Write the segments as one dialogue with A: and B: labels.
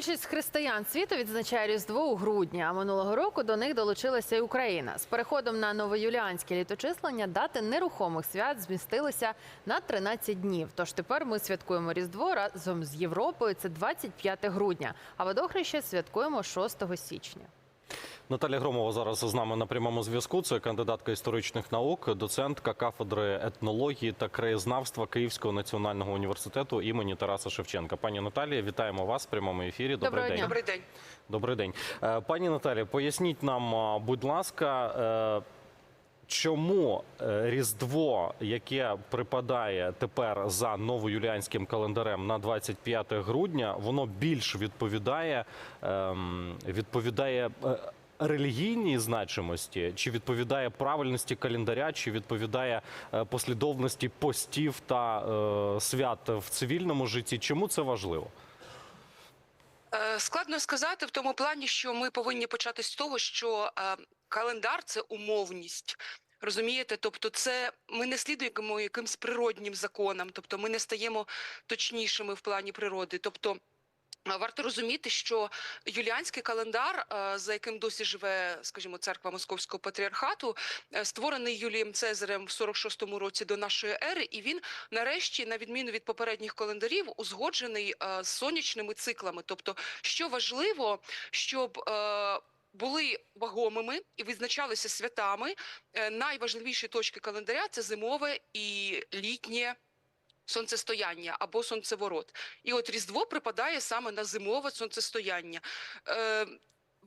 A: Більшість християн світу відзначає Різдво у грудні, а минулого року до них долучилася й Україна. З переходом на новоюліанське літочислення дати нерухомих свят змістилися на 13 днів. Тож тепер ми святкуємо Різдво разом з Європою. Це 25 грудня, а водохреще святкуємо 6 січня.
B: Наталя Громова зараз з нами на прямому зв'язку. Це кандидатка історичних наук, доцентка кафедри етнології та краєзнавства Київського національного університету імені Тараса Шевченка. Пані Наталія, вітаємо вас в прямому ефірі. Добрий
A: Доброго
B: день.
A: дня.
C: Добрий день.
B: Добрий день, Е, пані Наталі. Поясніть нам, будь ласка, е, чому е, Різдво, яке припадає тепер за новоюліанським календарем на 25 грудня, воно більш відповідає ем, відповідає. Релігійній значимості, чи відповідає правильності календаря, чи відповідає е, послідовності постів та е, свят в цивільному житті? Чому це важливо?
C: Е, Складно сказати в тому плані, що ми повинні почати з того, що е, календар це умовність. Розумієте, тобто, це ми не слідуємо якимсь природнім законам, тобто ми не стаємо точнішими в плані природи. Тобто варто розуміти, що юліанський календар, е, за яким досі живе, скажімо, церква Московського патріархату, е, створений Юлієм Цезарем в 46-му році до нашої ери, і він нарешті, на відміну від попередніх календарів, узгоджений е, з сонячними циклами. Тобто, що важливо, щоб були вагомими і визначалися святами. Найважливіші точки календаря це зимове і літнє. Сонцестояння або сонцеворот, і от Різдво припадає саме на зимове сонцестояння. Е,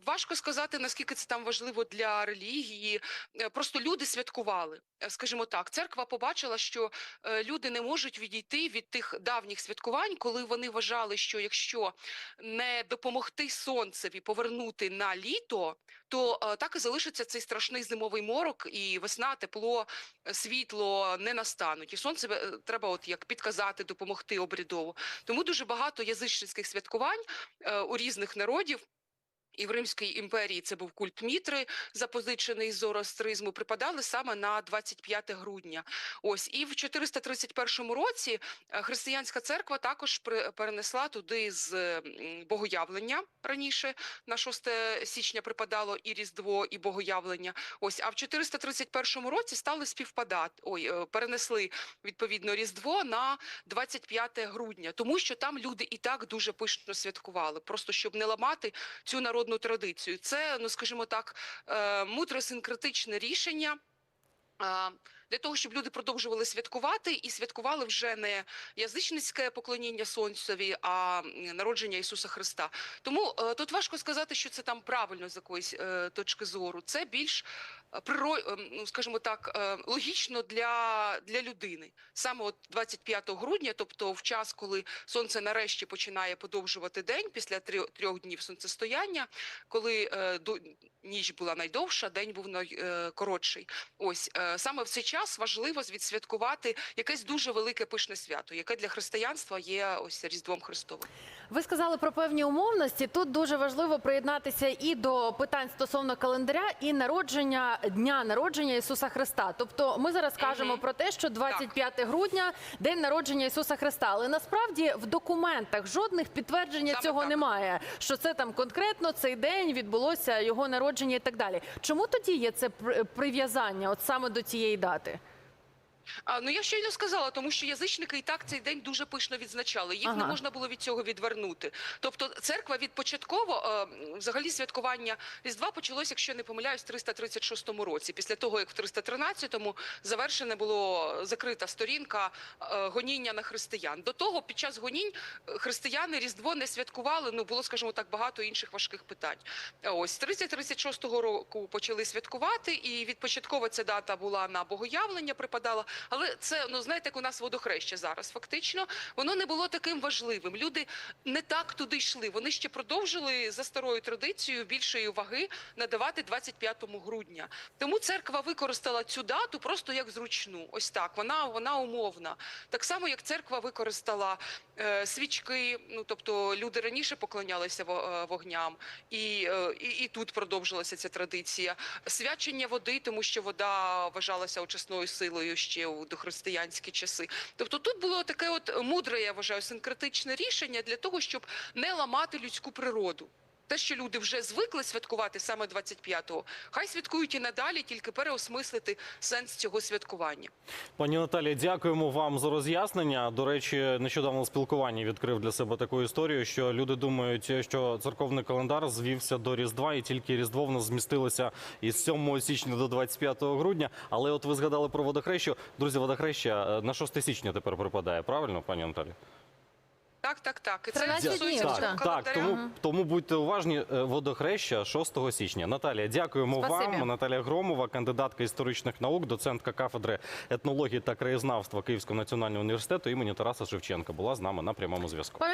C: важко сказати, наскільки це там важливо для релігії. Е, Просто люди святкували. Е, Скажімо так, церква побачила, що е, люди не можуть відійти від тих давніх святкувань, коли вони вважали, що якщо не допомогти сонцеві повернути на літо, то так і залишиться цей страшний зимовий морок, і весна, тепло, світло не настануть. І сонце треба, от як підказати, допомогти обрядово. Тому дуже багато язичницьких святкувань у різних народів. І в Римській імперії це був культ Мітри, запозичений з зороастризму, припадали саме на 25 грудня. Ось і в 431 році е, християнська церква також перенесла туди з богоявлення раніше. На 6 січня припадало і Різдво, і богоявлення. Ось, а в 431 році стали співпадати. Ой, е, перенесли відповідно Різдво на 25 грудня, тому що там люди і так дуже пишно святкували, просто щоб не ламати цю народну традицію. Це, ну скажімо так, е, мудре синкретичне рішення. Для того щоб люди продовжували святкувати і святкували вже не язичницьке поклоніння сонцеві, а народження Ісуса Христа. Тому е, тут важко сказати, що це там правильно з якоїсь е, точки зору. Це більш е, ну, скажімо так, логічно для, для людини. Саме от 25 грудня, тобто в час, коли сонце нарешті починає подовжувати день після трьох, днів сонцестояння, коли ніч була найдовша, день був найкоротший. Ось саме в цей час важливо відсвяткувати якесь дуже велике пишне свято, яке для християнства є ось Різдвом Христовим.
A: Ви сказали про певні умовності. Тут дуже важливо приєднатися і до питань стосовно календаря, і народження дня народження Ісуса Христа. Тобто, ми зараз кажемо
C: Мгм.
A: про те, що 25 грудня день народження Ісуса Христа. Але насправді в документах жодних підтвердження
C: Саме
A: цього
C: так.
A: немає. Що це там конкретно цей день відбулося його народження і так далі. Чому тоді є це при- прив'язання, от саме до цієї дати?
C: А ну я щойно сказала, тому що язичники і так цей день дуже пишно відзначали. Їх не можна було від цього відвернути. Тобто, церква від початково е, взагалі святкування Різдва почалося, якщо не помиляюсь, в 336 році. Після того, як в 313-му завершене було закрита сторінка е, гоніння на християн. До того під час гонінь е, християни Різдво не святкували. Ну було, скажімо так, багато інших важких питань. Ось з 30-36 року почали святкувати, і відпочатково ця дата була на богоявлення, припадала. Але це ну знаєте, як у нас водохреща зараз. Фактично, воно не було таким важливим. Люди не так туди йшли. Вони ще продовжили за старою традицією більшої уваги надавати 25 грудня. Тому церква використала цю дату просто як зручну. Ось так. Вона вона умовна. Так само, як церква використала е, свічки. Ну тобто люди раніше поклонялися е, вогням, і, е, і, і тут продовжилася ця традиція. Свячення води, тому що вода вважалася очисною силою ще у дохристиянські часи. Тобто тут було таке от мудре, я вважаю, синкретичне рішення для того, щоб не ламати людську природу. Те, що люди вже звикли святкувати саме 25-го, хай святкують і надалі, тільки переосмислити сенс цього святкування.
B: Пані Наталі, дякуємо вам за роз'яснення. До речі, нещодавно в спілкуванні відкрив для себе таку історію, що люди думають, що церковний календар звівся до Різдва, і тільки Різдво в нас змістилося із 7 січня до 25 грудня. Але от ви згадали про водохрещу. Друзі, водохреща е, на 6 січня тепер припадає, правильно, пані Наталі?
C: Так, так, так. І це стосується цього
A: так.
B: Так, тому, тому будьте уважні. е, Водохреща 6 січня. Наталія, дякуємо
A: Спасибі.
B: вам. Наталія Громова, кандидатка історичних наук, доцентка кафедри етнології та краєзнавства Київського національного університету імені Тараса Шевченка, була з нами на прямому зв'язку.